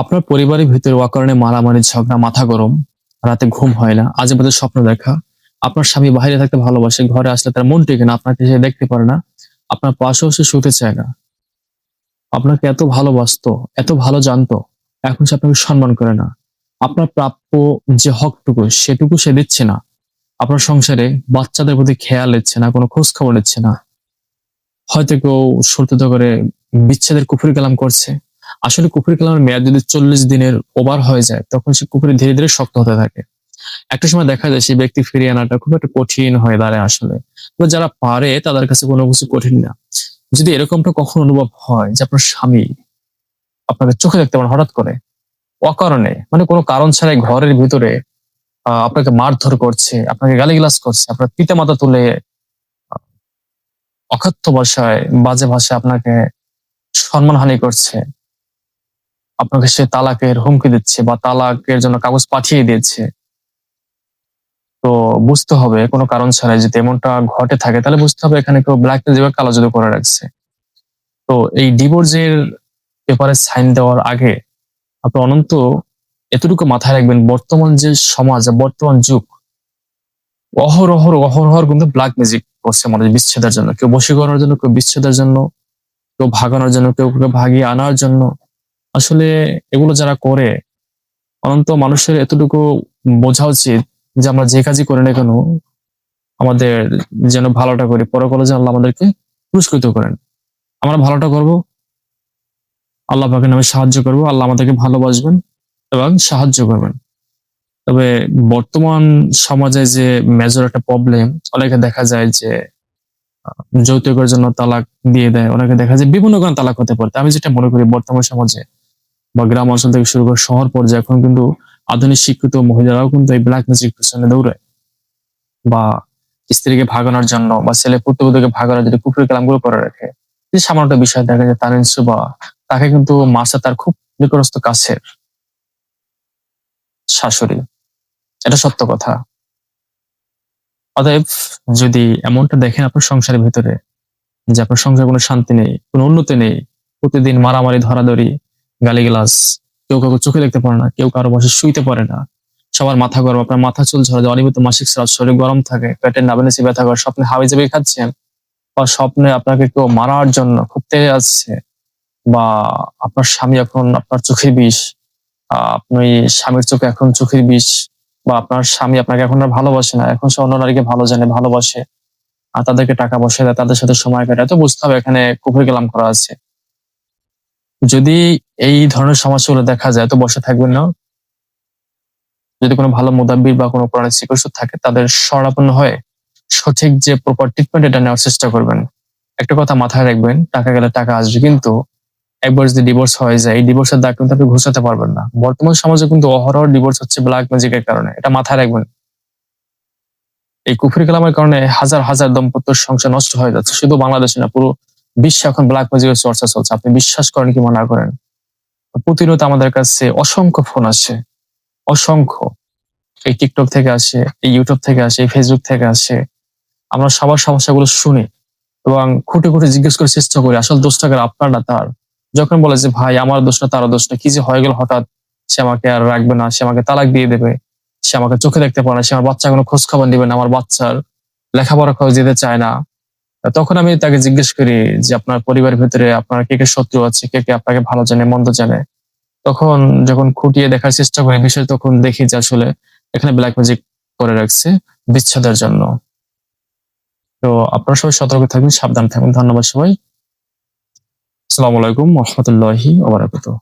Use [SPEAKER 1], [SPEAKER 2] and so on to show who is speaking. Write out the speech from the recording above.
[SPEAKER 1] আপনার পরিবারের ভিতরে অকারণে মারামারি, ঝগড়া, মাথা গরম, রাতে ঘুম হয় না, আজে বাজে স্বপ্ন দেখা, আপনার স্বামী বাইরে থাকতে ভালোবাসে, ঘরে আসলে তার মন টেকে না, আপনাকে সে দেখতে পারে না, আপনার পাশেও সে শুতে চায় না। আপনাকে এত ভালোবাসতো, এত ভালো জানতো, এখন সে আপনাকে সম্মান করে না। আপনার প্রাপ্য যে হকটুকু, সেটুকু সে দিচ্ছে না। আপনার সংসারে বাচ্চাদের প্রতি খেয়াল নিচ্ছে না, কোনো খোঁজ খবর নিচ্ছে না। হয়তো কেউ সত্যতা করে বিচ্ছেদের কুফুরি কালাম করছে। আসলে কুফুরি কালামের মেয়াদ যদি চল্লিশ দিনের ওভার হয়ে যায়, তখন সে কুফুরি ধীরে ধীরে শক্ত হতে থাকে। একটা সময় দেখা যায় সেই ব্যক্তি ফিরিয়ে আনাটা খুব একটা কঠিন হয়ে দাঁড়ায় আসলে। তো যারা পারে, তাদের কাছে কোনো কিছু কঠিন না। যদি এরকমটা কখন অনুভব হয় যে আপনার স্বামী আপনাকে চোখে দেখতে পারেন হঠাৎ করে, অকারণে মানে কোনো কারণ ছাড়াই ঘরের ভিতরে আপনাকে মারধর করছে, আপনাকে গালিগালাজ করছে, আপনার পিতা মাতা তুলে অকথ্য ভাষায়, বাজে ভাষায় আপনাকে সম্মানহানি করছে আপনাকে সে তালাকের হুমকি দিচ্ছে বা তালাকের জন্য কাগজ পাঠিয়ে দিয়েছে। তো বুঝতে হবে, কোনো কারণ ছাড়াই যদি এমনটা ঘটে থাকে, তাহলে বুঝতে হবে এখানে কেউ ব্ল্যাক মেজিক কালো করে রাখছে। তো এই ডিভোর্সের পেপারে সাইন দেওয়ার আগে আপনি অনন্ত এতটুকু মাথায় রাখবেন, বর্তমান যে সমাজ, বর্তমান যুগ, অহরহর অহরহর কিন্তু ব্ল্যাক ম্যাজিক করছে মানুষ বিচ্ছেদের জন্য। কেউ বশীকরণের জন্য, কেউ বিচ্ছেদের জন্য, কেউ ভাগানোর জন্য, কেউ কেউ ভাগিয়ে আনার জন্য। আসলে এগুলো যারা করে অনন্ত মানুষের এতটুকু বোঝা উচিত যে আমরা যে কাজই করি না কেন, আমাদের যেন ভালোটা করি। পরকালে যেন আল্লাহ আমাদেরকে পুরস্কৃত করেন। আমরা ভালোটা করব, আল্লাহ পাকের নামে সাহায্য করব, আল্লাহ আমাদেরকে ভালোবাসবেন এবং সাহায্য করবেন। তবে বর্তমান সমাজে যে মেজর একটা প্রবলেম অনেকে দেখা যায় যে যৌতুকের জন্য তালাক দিয়ে দেয়, অনেকে দেখা যায় বিভিন্ন কারণে তালাক হতে পারে। আমি যেটা মনে করি বর্তমান সমাজে বা গ্রাম অঞ্চল থেকে শুরু করে শহর পর্যায়ে এখন কিন্তু আধুনিক শিক্ষিত মহিলারাও কিন্তু এই ব্ল্যাক ম্যাজিক পিছনে দৌড়ায়। বা স্ত্রীকে ভাগানোর জন্য বা ছেলে পুত্রবধূকে ভাগানোর জন্য কুকুরের কালামগুলো করে রাখে। এই সামান্য বিষয় দেখা যায়, তার বা তাকে কিন্তু মাসে তার খুব নিকটস্থ কাছের শাশুড়ি। এটা সত্য কথা। অতএব যদি এমনটা দেখেন আপনার সংসারের ভিতরে যে আপনার সংসারে কোনো শান্তি নেই, কোনো উন্নতি নেই, প্রতিদিন মারামারি, ধরাধরি গালিগালাজ, কেউ কাউকে চোখে দেখতে পারে না, কেউ কারও বসে শুইতে পারে না। সবার মাথা গরম, আপনার মাথা চুল ঝরে যায়, অনিয়মিত মাসিক স্রাব, শরীর গরম থাকে, পেটের নাবেনেসি ব্যথা করে, স্বপ্নে হাবি জাবি খাচ্ছেন বা স্বপ্নে আপনাকে কেউ মারার জন্য খুব তেড়ে আসছে বা আপনার স্বামী এখন আপনার চোখের বিষ আপনি স্বামীর চোখে এখন চোখের বিষ বা আপনার স্বামী আপনাকে এখন আর ভালোবাসে না, এখন সে অন্য নারীকে ভালো জানে, ভালোবাসে, আর তাদেরকে টাকা বসে দেয়, তাদের সাথে সময় কাটায়। তো বুঝতে হবে এখানে কুফরি গেলাম করা আছে। যদি এই ধরনের সমস্যাগুলো দেখা যায় তো বসে থাকবেন না। যদি কোনো ভালো মোদাব্বির বা কোনো প্রাণী চিকিৎসক থাকে, তাদের শরণাপন্ন হয়ে সঠিক যে প্রপার ট্রিটমেন্ট এটা নেওয়ার চেষ্টা করবেন। একটা কথা মাথায় রাখবেন, টাকা গেলে টাকা আসবে, কিন্তু একবার যদি ডিভোর্স হয়ে যায়, এই ডিভোর্সের দাগ কিন্তু আপনি ঘুষাতে পারবেন না। বর্তমান সমাজে কিন্তু অহরহ ডিভোর্স হচ্ছে ব্ল্যাক ম্যাজিকের কারণে। এটা মাথায় রাখবেন। এই কুফরি কালামের কারণে হাজার হাজার দম্পত্য সংসার নষ্ট হয়ে যাচ্ছে। শুধু বাংলাদেশে না, পুরো বিশ্বে এখন ব্ল্যাক ম্যাজিকের চর্চা চলছে। আপনি বিশ্বাস করেন কি মনে করেন? প্রতিনিয়ত আমাদের কাছে অসংখ্য ফোন আসে অসংখ্য। এই টিকটক থেকে আসে, এই ইউটিউব থেকে আসে, এই ফেসবুক থেকে আসে। আমরা সবার সমস্যাগুলো শুনি এবং খুঁটে খুঁটে জিজ্ঞেস করে চেষ্টা করি, আসল দোষটা আপনার না তার। যখন বলে যে, ভাই, আমার দোষ না তার দোষ না। কি যে হয়ে গেল হঠাৎ, সে আমাকে আর রাখবে না, সে আমাকে তালাক দিয়ে দেবে, সে আমাকে চোখে দেখতে পারে না, সে আমার বাচ্চা কোনো খোঁজ খবর দিবে না, আমার বাচ্চার লেখাপড়া খরচ দিতে চায় না। তখন আমি তাকে জিজ্ঞেস করি যে, আপনার পরিবারের ভিতরে আপনার কে কে শত্রু আছে? কে কে আপনাকে ভালো জানে, মন্দ জানে? তখন যখন খুঁটিয়ে দেখার চেষ্টা করি বিষয়, তখন দেখি যে আসলে এখানে ব্ল্যাক ম্যাজিক করে রাখছে বিচ্ছেদের জন্য। তো আপনারা সবাই সতর্ক থাকবেন সাবধান থাকবেন ধন্যবাদ সবাই। আসসালামু আলাইকুম রহমতুল্লাহি ওবরাকাতুহ